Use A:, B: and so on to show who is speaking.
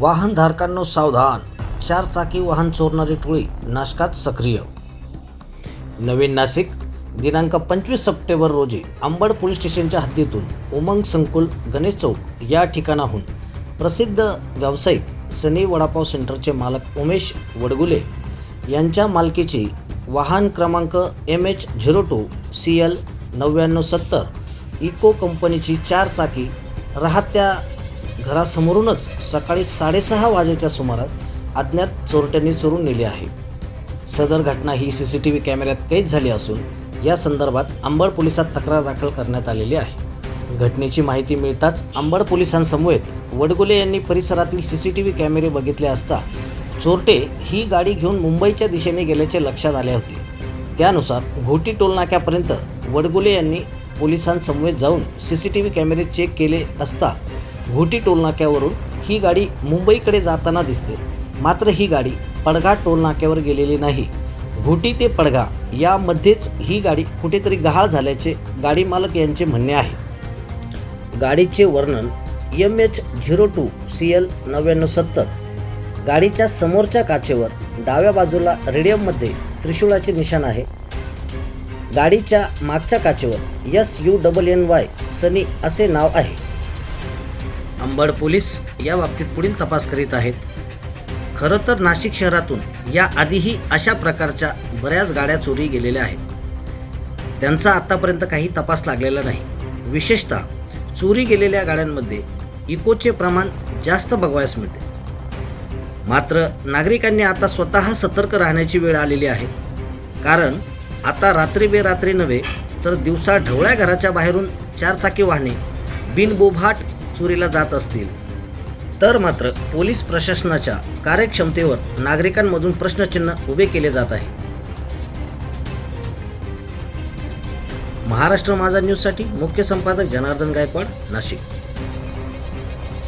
A: वाहनधारकांनो सावधान. चार चाकी वाहन चोरणारी टोळी नाशकात सक्रिय. नवीन नाशिक दिनांक पंचवीस सप्टेंबर रोजी अंबड पोलीस स्टेशनच्या हद्दीतून उमंग संकुल गणेश चौक या ठिकाणाहून प्रसिद्ध व्यावसायिक सनी वडापाव सेंटरचे मालक उमेश वडगुले यांच्या मालकीची वाहन क्रमांक M H zero two C L नव्याण्णव सत्तर इको कंपनीची चार चाकी राहत्या घरासमोरूनच सकाळी साडेसहा वाजेच्या सुमारास अज्ञात चोरट्यांनी चोरून नेली आहे. सदर घटना ही सी सी टी व्ही कॅमेऱ्यात कैद झाली असून या संदर्भात अंबड पोलिसात तक्रार दाखल करण्यात आलेली आहे. घटनेची माहिती मिळताच अंबड पोलिसांसमवेत वडगुले यांनी परिसरातील सी सी टी व्ही कॅमेरे बघितले असता चोरटे ही गाडी घेऊन मुंबईच्या दिशेने गेल्याचे लक्षात आले होते. त्यानुसार घोटी टोलनाक्यापर्यंत वडगुले यांनी पोलिसांसमवेत जाऊन सी सी टी व्ही कॅमेरे चेक केले असता घोटी टोलनाक्यावरून ही गाडी मुंबईकडे जाताना दिसते. मात्र ही गाडी पडघा टोलनाक्यावर गेलेली नाही. घोटी ते पडघा यामध्येच ही गाडी कुठेतरी गहाळ झाल्याचे गाडी मालक यांचे म्हणणे आहे. गाडीचे वर्णन M H zero two C L नव्याण्णव सत्तर गाडीच्या समोरच्या काचेवर डाव्या बाजूला रेडियममध्ये त्रिशूळाचे निशाण आहे. गाडीच्या मागच्या काचेवर S U double N Y Sunny असे नाव आहे. अंबड पोलीस या बाबतीत पुढील तपास करीत आहेत. खरं तर नाशिक शहरातून या आधीही अशा प्रकारच्या बऱ्याच गाड्या चोरी गेलेल्या आहेत. त्यांचा आत्तापर्यंत काही तपास लागलेला नाही. विशेषतः चोरी गेलेल्या गाड्यांमध्ये इकोचे प्रमाण जास्त बघवायस मिळते. मात्र नागरिकांनी आता स्वतः सतर्क राहण्याची वेळ आलेली आहे. कारण आता रात्री बेरात्री नव्हे तर दिवसा ढवळ्या घराच्या बाहेरून चारचाकी वाहने बिनबोभाट चोरीला जात असतील. तर मात्र पोलीस प्रशासनाच्या कार्यक्षमतेवर नागरिकांमधून प्रश्नचिन्ह उभे केले जात आहे. महाराष्ट्र माझा न्यूजसाठी मुख्य संपादक जनार्दन गायकवाड नाशिक.